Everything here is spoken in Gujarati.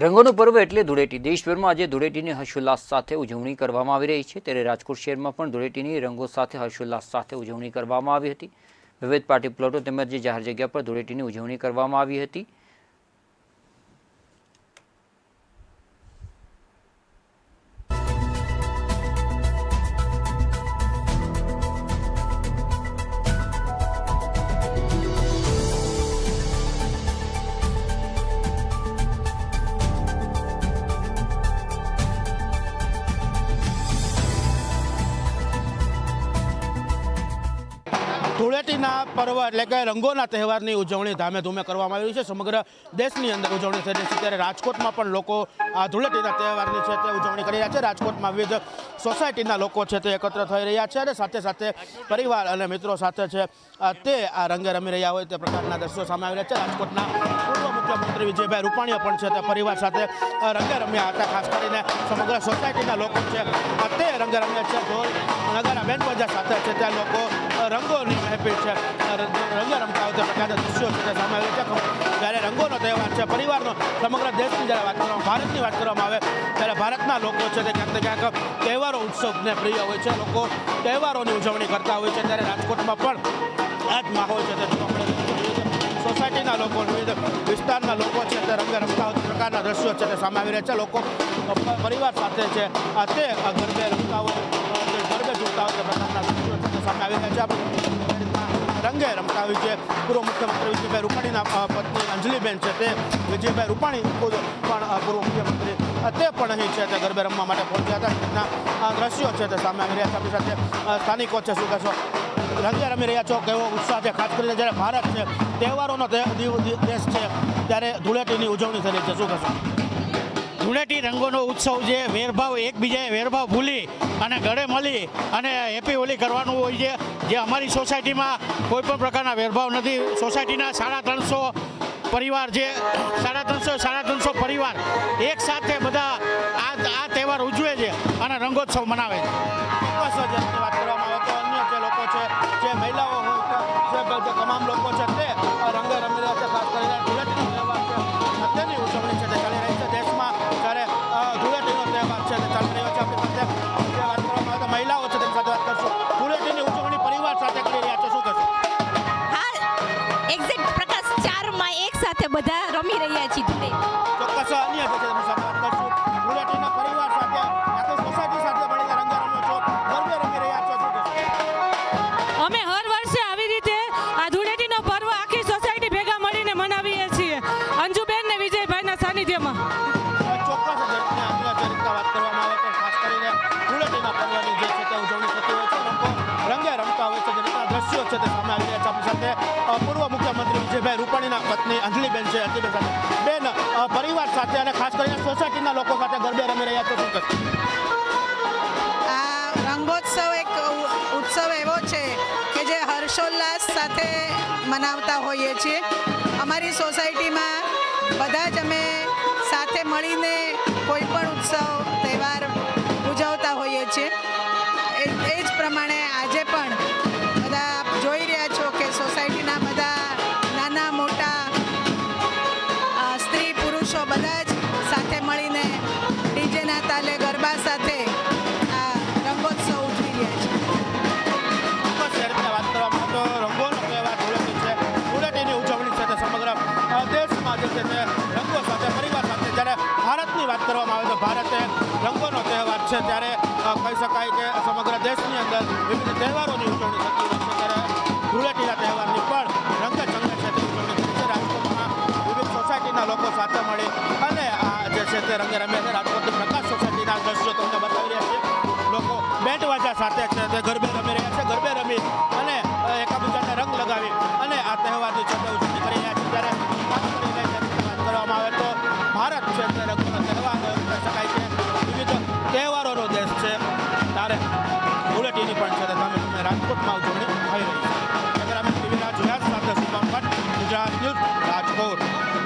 રંગોનું પર્વ એટલે ધૂળેટી. દેશભરમાં આજે ધૂળેટીની હર્ષોલ્લાસ સાથે ઉજવણી કરવામાં આવી રહી છે. ત્યારે રાજકોટ શહેરમાં પણ ધૂળેટીની રંગો સાથે હર્ષોલ્લાસ સાથે ઉજવણી કરવામાં આવી હતી. વિવિધ પાર્ટી પ્લોટો તેમજ જાહેર જગ્યા પર ધૂળેટીની ઉજવણી કરવામાં આવી હતી. ધૂળેટીના પર્વ એટલે કે રંગોના તહેવારની ઉજવણી ધામે ધૂમે કરવામાં આવી છે. સમગ્ર દેશની અંદર ઉજવણી થઈ રહી છે. ત્યારે રાજકોટમાં પણ લોકો આ ધૂળેટીના તહેવારની છે તે ઉજવણી કરી રહ્યા છે. રાજકોટમાં વિવિધ સોસાયટીના લોકો છે તે એકત્ર થઈ રહ્યા છે અને સાથે સાથે પરિવાર અને મિત્રો સાથે છે તે આ રંગે રમી રહ્યા હોય તે પ્રકારના દ્રશ્યો સામે આવી રહ્યા છે. રાજકોટના પૂર્વ મુખ્યમંત્રી વિજયભાઈ રૂપાણીએ પણ છે તે પરિવાર સાથે રંગે રમ્યા હતા. ખાસ કરીને સમગ્ર સોસાયટીના લોકો છે તે રંગે રમ્યા છે. ઢોલ, નગારા બેન્ડ બાજા સાથે છે ત્યાં લોકો રંગોની મહેફિલ છે. રંગે રમતા હોય તે પ્રકારના દૃશ્યો છે તે સામે આવે છે જ્યારે રંગોનો તહેવાર છે, પરિવારનો સમગ્ર દેશની જ્યારે વાત કરવામાં ભારતની વાત કરવામાં આવે, ત્યારે ભારતના લોકો છે તે ક્યાંક ને ક્યાંક તહેવારો, ઉત્સવને પ્રિય હોય છે. લોકો તહેવારોની ઉજવણી કરતા હોય છે. ત્યારે રાજકોટમાં પણ આ જ માહોલ છે તે જોવા મળે સોસાયટીના લોકો, વિવિધ વિસ્તારના લોકો છે તે રંગે રમતા હોય પ્રકારના દ્રશ્યો છે તે સામે આવી રહ્યા છે. લોકો પરિવાર સાથે છે. આ તે ગરબે રમતા હોય, ગરબે ઝૂમતા હોય પ્રકારના દ્રશ્યો છે તે સામે આવી રહ્યા છે. આપણે રમતા હોય છે. પૂર્વ મુખ્યમંત્રી વિજયભાઈ રૂપાણીના પત્ની અંજલિબેન છે તે વિજયભાઈ રૂપાણી ખુદ પણ પૂર્વ મુખ્યમંત્રી તે પણ અહીં છે. તે ગરબે રમવા માટે પહોંચ્યા હતા. તેમના દ્રશ્યો છે તે સામે આવી રહ્યા છે. સાથે સ્થાનિકો છે. શું કહેશો? રંગે રમી રહ્યા છો. કેવો ઉત્સાહ છે? ખાસ કરીને જ્યારે ભારત છે, તહેવારોનો દેશ છે, ત્યારે ધૂળેટીની ઉજવણી થઈ રહી છે. શું કહેશો? ધૂળેટી રંગોનો ઉત્સવ જે વેરભાવ એકબીજાએ વેરભાવ ભૂલી અને ગળે મળી અને હેપી હોલી કરવાનું હોય છે. જે અમારી સોસાયટીમાં કોઈ પણ પ્રકારના વેરભાવ નથી. સોસાયટીના સાડા ત્રણસો પરિવાર જે સાડા ત્રણસો સાડા ત્રણસો પરિવાર એક સાથે બધા આ આ તહેવાર ઉજવે છે અને રંગોત્સવ મનાવે છે. બધા રમી રહ્યા છીએ ધૂળેટી ચોક્કસ અન્ય જે છે સાથે કરશું. ધૂળેટીના પરિવાર સાથે આખી સોસાયટી સાથે મળીને છો ગરબે રમી રહ્યા છો શું અમે હર વર્ષે આવી રીતે આ ધૂળેટીનો પર્વ આખી સોસાયટી ભેગા મળીને મનાવીએ છીએ. અંજુબેન ને વિજયભાઈના સાનિધ્યમાં. ચોક્કસ આગળ વાત કરવામાં આવે તો ખાસ કરીને ધૂળેટીના પર્વની જે છે તે ઉજવણી થતી હોય છે. રંગે રમતા હોય છે. જે દ્રશ્યો છે તે સામે આવી રહ્યા છે આપણી સાથે. પૂર્વ મુખ્યમંત્રી વિજયભાઈ રૂપાણીના પત્ની અંજલિબેન છે અંજલિબેન બેન પરિવાર સાથે અને ખાસ કરીને સોસાયટીના લોકો સાથે ગરબે રમી રહ્યા છો શું કહેશો? રંગોત્સવ એક ઉત્સવ એવો છે કે જે હર્ષોલ્લાસ સાથે મનાવતા હોઈએ છીએ અમારી સોસાયટીમાં બધા જ અમે સાથે મળીને કોઈ પણ ઉત્સવ, તહેવાર ભારતે રંગોનો તહેવાર છે ત્યારે કહી શકાય કે સમગ્ર દેશની અંદર વિવિધ તહેવારોની ઉજવણી થતી હોય છે ત્યારે ધૂળેટીના તહેવારની પણ રંગે ચંગે છે તે ઉજવણી થઈ છે. રાજકોટમાં વિવિધ સોસાયટીના લોકો સાથે મળી અને આ જે છે તે રંગે રમ્યા છે રાજકોટની પ્રકાશ સોસાયટીના દ્રશ્યો તમને બતાવી રહ્યા છે લોકો બેન્ડ વાજા સાથે છે, તે ગરબે こともあるとね。はい